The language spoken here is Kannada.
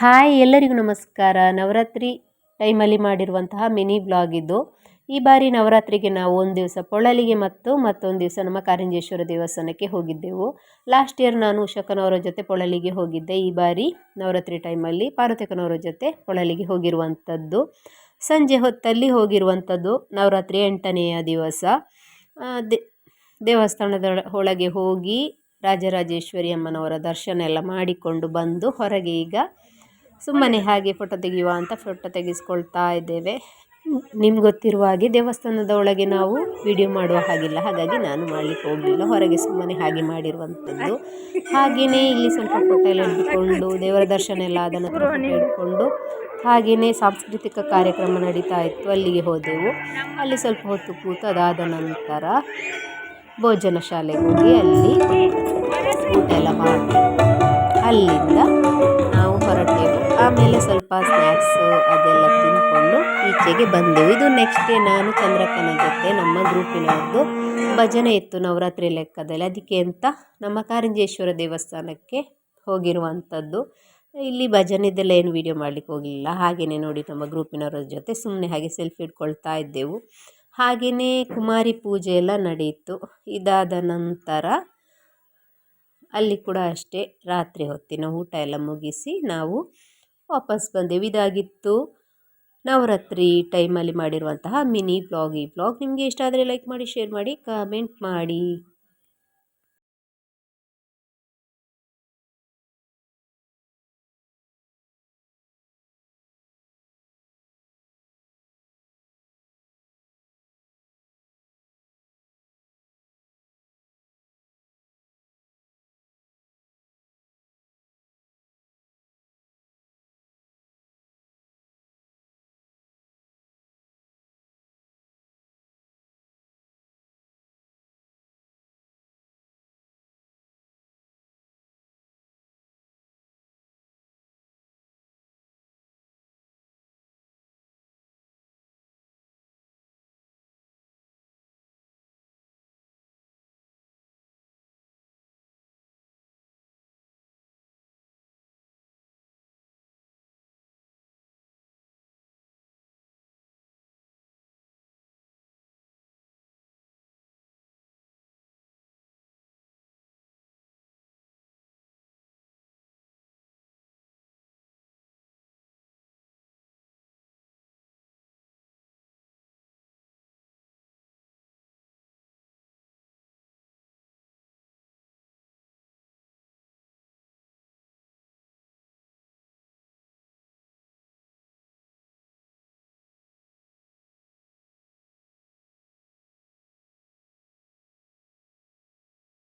ಹಾಯ್ ಎಲ್ಲರಿಗೂ ನಮಸ್ಕಾರ. ನವರಾತ್ರಿ ಟೈಮಲ್ಲಿ ಮಾಡಿರುವಂತಹ ಮಿನಿ ಬ್ಲಾಗ್ ಇದು. ಈ ಬಾರಿ ನವರಾತ್ರಿಗೆ ನಾವು ಒಂದು ದಿವಸ ಪೊಳಲಿಗೆ ಮತ್ತು ಮತ್ತೊಂದು ದಿವಸ ನಮ್ಮ ಕಾರಂಜೇಶ್ವರ ದೇವಸ್ಥಾನಕ್ಕೆ ಹೋಗಿದ್ದೆವು. ಲಾಸ್ಟ್ ಇಯರ್ ನಾನು ಉಷಕನವರ ಜೊತೆ ಪೊಳಲಿಗೆ ಹೋಗಿದ್ದೆ. ಈ ಬಾರಿ ನವರಾತ್ರಿ ಟೈಮಲ್ಲಿ ಪಾರ್ವತಿಕನವರ ಜೊತೆ ಪೊಳಲಿಗೆ ಹೋಗಿರುವಂಥದ್ದು ಸಂಜೆ ಹೊತ್ತಲ್ಲಿ ಹೋಗಿರುವಂಥದ್ದು ನವರಾತ್ರಿ ಎಂಟನೆಯ ದಿವಸ. ದೇವಸ್ಥಾನದ ಒಳಗೆ ಹೋಗಿ ರಾಜರಾಜೇಶ್ವರಿ ಅಮ್ಮನವರ ದರ್ಶನ ಎಲ್ಲ ಮಾಡಿಕೊಂಡು ಬಂದು ಹೊರಗೆ ಈಗ ಸುಮ್ಮನೆ ಹಾಗೆ ಫೋಟೋ ತೆಗೆಯುವ ಅಂತ ಫೋಟೋ ತೆಗೆಸ್ಕೊಳ್ತಾ ಇದ್ದೇವೆ. ನಿಮ್ಗೆ ಗೊತ್ತಿರುವ ಹಾಗೆ ದೇವಸ್ಥಾನದ ಒಳಗೆ ನಾವು ವಿಡಿಯೋ ಮಾಡುವ ಹಾಗಿಲ್ಲ. ಹಾಗಾಗಿ ನಾನು ಮಾಡಲಿಕ್ಕೆ ಹೋಗಲಿಲ್ಲ. ಹೊರಗೆ ಸುಮ್ಮನೆ ಹಾಗೆ ಮಾಡಿರುವಂಥದ್ದು. ಹಾಗೆಯೇ ಇಲ್ಲಿ ಸ್ವಲ್ಪ ಫೋಟೋ ಎಲ್ಲ ಹಿಡ್ಕೊಂಡು, ದೇವರ ದರ್ಶನ ಎಲ್ಲ ಆದ ನಂತರ ಹಾಗೆಯೇ ಸಾಂಸ್ಕೃತಿಕ ಕಾರ್ಯಕ್ರಮ ನಡೀತಾ ಇತ್ತು. ಅಲ್ಲಿಗೆ ಹೋದೆವು. ಅಲ್ಲಿ ಸ್ವಲ್ಪ ಹೊತ್ತು ಕೂತು ಅದಾದ ನಂತರ ಭೋಜನ ಶಾಲೆಗೆ ಹೋಗಿ ಅಲ್ಲಿ ಊಟ ಎಲ್ಲ ಮಾಡಿ. ಅಲ್ಲಿಂದ ಸ್ವಲ್ಪ ಸ್ನ್ಯಾಕ್ಸು ಅದೆಲ್ಲ ತಿಂದ್ಕೊಂಡು ಈಚೆಗೆ ಬಂದೆವು. ಇದು ನೆಕ್ಸ್ಟ್ ಡೇ ನಾನು ಚಂದ್ರಕ್ಕನ ಜೊತೆ ನಮ್ಮ ಗ್ರೂಪಿನವ್ರದ್ದು ಭಜನೆ ಇತ್ತು ನವರಾತ್ರಿ ಲೆಕ್ಕದಲ್ಲಿ. ಅದಕ್ಕೆ ಅಂತ ನಮ್ಮ ಕಾರಂಜೇಶ್ವರ ದೇವಸ್ಥಾನಕ್ಕೆ ಹೋಗಿರುವಂಥದ್ದು. ಇಲ್ಲಿ ಭಜನೆದೆಲ್ಲ ಏನು ವೀಡಿಯೋ ಮಾಡಲಿಕ್ಕೆ ಹೋಗಲಿಲ್ಲ. ಹಾಗೆಯೇ ನೋಡಿ ನಮ್ಮ ಗ್ರೂಪಿನವರ ಜೊತೆ ಸುಮ್ಮನೆ ಹಾಗೆ ಸೆಲ್ಫಿ ಇಟ್ಕೊಳ್ತಾ ಇದ್ದೆವು. ಹಾಗೆಯೇ ಕುಮಾರಿ ಪೂಜೆ ಎಲ್ಲ ನಡೆಯಿತು ಇದಾದ ನಂತರ ಅಲ್ಲಿ ಕೂಡ ಅಷ್ಟೇ ರಾತ್ರಿ ಹೊತ್ತಿನ ಊಟ ಎಲ್ಲ ಮುಗಿಸಿ ನಾವು ವಾಪಸ್ ಬಂದೆವು ಇದಾಗಿತ್ತು ನವರಾತ್ರಿ ಟೈಮಲ್ಲಿ ಮಾಡಿರುವಂತಹ ಮಿನಿ ವ್ಲಾಗ್ ಈ ಬ್ಲಾಗ್ ನಿಮಗೆ ಇಷ್ಟ ಆದರೆ ಲೈಕ್ ಮಾಡಿ ಶೇರ್ ಮಾಡಿ ಕಮೆಂಟ್ ಮಾಡಿ.